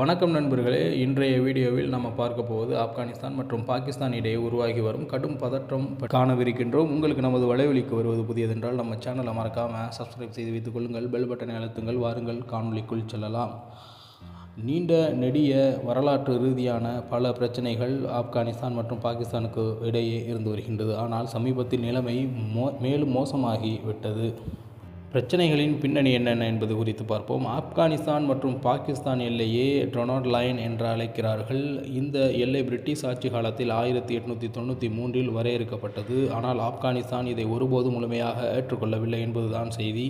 வணக்கம் நண்பர்களே. இன்றைய வீடியோவில் நம்ம பார்க்க போவது ஆப்கானிஸ்தான் மற்றும் பாகிஸ்தான் இடையே உருவாகி வரும் கடும் பதற்றம் காணவிருக்கின்றோம். உங்களுக்கு நமது வலைவலிக்கு வருவது புதியதென்றால் நம்ம சேனலை மறக்காமல் சப்ஸ்கிரைப் செய்து வைத்துக் கொள்ளுங்கள். பெல் பட்டனை அழுத்துங்கள். வாருங்கள். காணொளிக்குள் செல்லலாம். நீண்ட நெடிய வரலாற்று ரீதியான பல பிரச்சனைகள் ஆப்கானிஸ்தான் மற்றும் பாகிஸ்தானுக்கு இடையே இருந்து வருகின்றது. ஆனால் சமீபத்தில் நிலைமை மோ மேலும் மோசமாகி விட்டது. பிரச்சனைகளின் பின்னணி என்னென்ன என்பது குறித்து பார்ப்போம். ஆப்கானிஸ்தான் மற்றும் பாகிஸ்தான் எல்லையே டொனால்ட் லைன் என்று அழைக்கிறார்கள். இந்த எல்லை பிரிட்டிஷ் ஆட்சி காலத்தில் ஆயிரத்தி எட்நூற்றி தொண்ணூற்றி மூன்றில் வரையறுக்கப்பட்டது. ஆனால் ஆப்கானிஸ்தான் இதை ஒருபோதும் முழுமையாக ஏற்றுக்கொள்ளவில்லை என்பதுதான் செய்தி.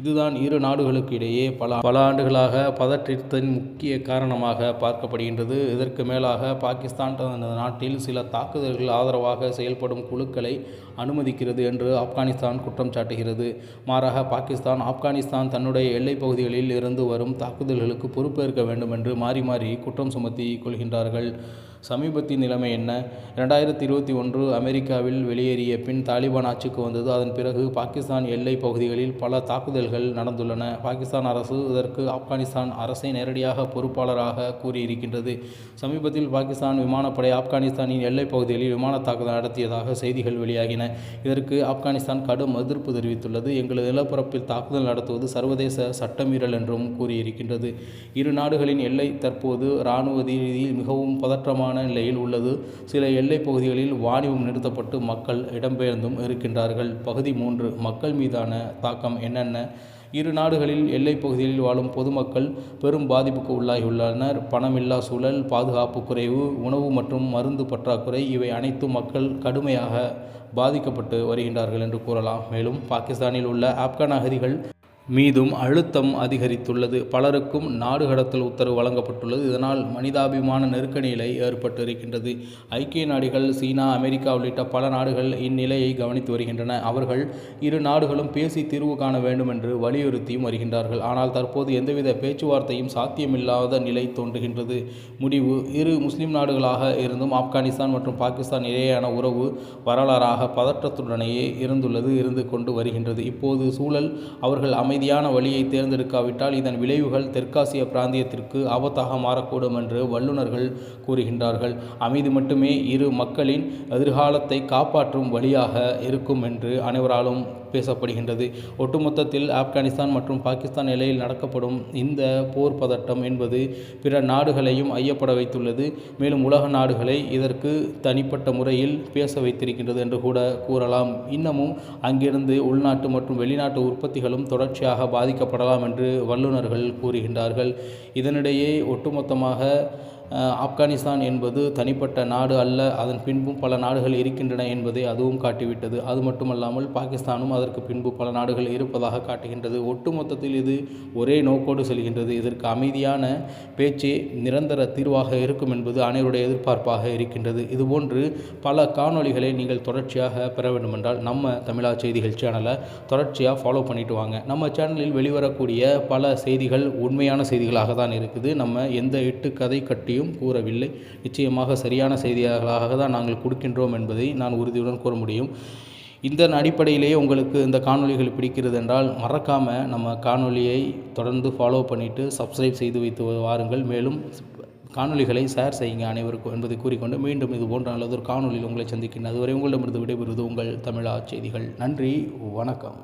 இதுதான் இரு நாடுகளுக்கு இடையே பல பல ஆண்டுகளாக பதற்றத்தின் முக்கிய காரணமாக பார்க்கப்படுகின்றது. இதற்கு மேலாக பாகிஸ்தான் தனது நாட்டில் சில தாக்குதல்கள் ஆதரவாக செயல்படும் குழுக்களை அனுமதிக்கிறது என்று ஆப்கானிஸ்தான் குற்றம் சாட்டுகிறது. மாறாக பாகிஸ்தான் ஆப்கானிஸ்தான் தன்னுடைய எல்லைப் பகுதிகளில் இருந்து வரும் தாக்குதல்களுக்கு பொறுப்பேற்க வேண்டும் என்று மாறி மாறி குற்றம் சுமத்தி கொள்கின்றார்கள். சமீபத்திய நிலைமை என்ன? ரெண்டாயிரத்தி இருபத்தி ஒன்று அமெரிக்காவில் வெளியேறிய பின் தாலிபான் ஆட்சிக்கு வந்தது. அதன் பிறகு பாகிஸ்தான் எல்லை பகுதிகளில் பல தாக்குதல்கள் நடந்துள்ளன. பாகிஸ்தான் அரசு இதற்கு ஆப்கானிஸ்தான் அரசை நேரடியாக பொறுப்பாளராக கூறியிருக்கின்றது. சமீபத்தில் பாகிஸ்தான் விமானப்படை ஆப்கானிஸ்தானின் எல்லைப் பகுதிகளில் விமான தாக்குதல் நடத்தியதாக செய்திகள் வெளியாகின. இதற்கு ஆப்கானிஸ்தான் கடும் எதிர்ப்பு தெரிவித்துள்ளது. எங்களது நிலப்பரப்பில் தாக்குதல் நடத்துவது சர்வதேச சட்டமீறல் என்றும் கூறியிருக்கின்றது. இரு நாடுகளின் எல்லை தற்போது இராணுவ ரீதியில் மிகவும் பதற்றமான நிலையில் உள்ளது. சில எல்லைப் பகுதிகளில் வாணிபம் நிறுத்தப்பட்டு மக்கள் இடம்பெயர்ந்தும் இருக்கின்றார்கள். பகுதி மூன்று மக்கள் மீதான தாக்கம் என்னென்ன? இரு நாடுகளில் எல்லைப் பகுதிகளில் வாழும் பொதுமக்கள் பெரும் பாதிப்புக்கு உள்ளாகியுள்ளனர். பணமில்லா சூழல் பாதுகாப்பு குறைவு உணவு மற்றும் மருந்து பற்றாக்குறை இவை அனைத்தும் மக்கள் கடுமையாக பாதிக்கப்பட்டு வருகின்றார்கள் என்று கூறலாம். மேலும் பாகிஸ்தானில் உள்ள ஆப்கான் அகதிகள் மீதும் அழுத்தம் அதிகரித்துள்ளது. பலருக்கும் நாடு கடத்தல் உத்தரவு வழங்கப்பட்டுள்ளது. இதனால் மனிதாபிமான நெருக்க நிலை ஏற்பட்டு இருக்கின்றது ஐக்கிய நாடுகள் சீனா அமெரிக்கா உள்ளிட்ட பல நாடுகள் இந்நிலையை கவனித்து வருகின்றன. அவர்கள் இரு நாடுகளும் பேசி தீர்வு காண வேண்டும் என்று வலியுறுத்தியும் வருகின்றார்கள். ஆனால் தற்போது எந்தவித பேச்சுவார்த்தையும் சாத்தியமில்லாத நிலை தோன்றுகின்றது. முடிவு இரு முஸ்லிம் நாடுகளாக இருந்தும் ஆப்கானிஸ்தான் மற்றும் பாகிஸ்தான் இடையேயான உறவு வரலாறாக பதற்றத்துடனேயே இருந்துள்ளது இருந்து கொண்டு வருகின்றது. இப்போது சூழல் அவர்கள் அமைதி அமைதியான வழியை தேர்ந்தெடுக்காவிட்டால் இதன் விளைவுகள் தெற்காசிய பிராந்தியத்திற்கு ஆபத்தாக மாறக்கூடும் என்று வல்லுநர்கள் கூறுகின்றார்கள். அமைதி மட்டுமே இரு மக்களின் எதிர்காலத்தை காப்பாற்றும் வழியாக இருக்கும் என்று அனைவராலும் பேசப்படுகின்றது. ஒட்டுமொத்தத்தில் ஆப்கானிஸ்தான் மற்றும் பாகிஸ்தான் எல்லையில் நடக்கப்படும் இந்த போர் பதட்டம் என்பது பிற நாடுகளையும் ஐயப்பட வைத்துள்ளது. மேலும் உலக நாடுகளை இதற்கு தனிப்பட்ட முறையில் பேச வைத்திருக்கின்றது என்று கூட கூறலாம். இன்னமும் அங்கிருந்து உள்நாட்டு மற்றும் வெளிநாட்டு உற்பத்திகளும் தொடர்ச்சியாக பாதிக்கப்படலாம் என்று வல்லுநர்கள் கூறுகின்றார்கள். இதனிடையே ஒட்டுமொத்தமாக ஆப்கானிஸ்தான் என்பது தனிப்பட்ட நாடு அல்ல அதன் பின்பும் பல நாடுகள் இருக்கின்றன என்பதை அதுவும் காட்டிவிட்டது. அது மட்டுமல்லாமல் பாகிஸ்தானும் அதற்கு பின்பு பல நாடுகள் இருப்பதாக காட்டுகின்றது. ஒட்டுமொத்தத்தில் இது ஒரே நோக்கோடு செல்கின்றது. இதற்கு அமைதியான பேச்சே நிரந்தர தீர்வாக இருக்கும் என்பது அனைவருடைய எதிர்பார்ப்பாக இருக்கின்றது. இதுபோன்று பல காணொளிகளை நீங்கள் தொடர்ச்சியாக பெற வேண்டுமென்றால் நம்ம தமிழா செய்திகள் சேனலை தொடர்ச்சியாக ஃபாலோ பண்ணிட்டு வாங்க. நம்ம சேனலில் வெளிவரக்கூடிய பல செய்திகள் உண்மையான செய்திகளாக தான் இருக்குது. நம்ம எந்த எட்டு கதை கட்டியும் எதையும் கூறவில்லை. நிச்சயமாக சரியான செய்திகளாக தான் நாங்கள் கொடுக்கின்றோம் என்பதை நான் உறுதியுடன் கூற முடியும். இந்த அடிப்படையிலேயே உங்களுக்கு இந்த காணொலிகள் பிடிக்கிறது என்றால் மறக்காமல் நம்ம காணொலியை தொடர்ந்து ஃபாலோ பண்ணிவிட்டு சப்ஸ்கிரைப் செய்து வைத்து வாருங்கள். மேலும் காணொலிகளை ஷேர் செய்யுங்க அனைவருக்கும் என்பதை கூறிக்கொண்டு மீண்டும் இது போன்ற நல்லதொரு காணொலியில் உங்களை சந்திக்கின்றேன் அதுவரை உங்களிடமிருந்து விடைபெறுவது உங்கள் தமிழா செய்திகள். நன்றி வணக்கம்.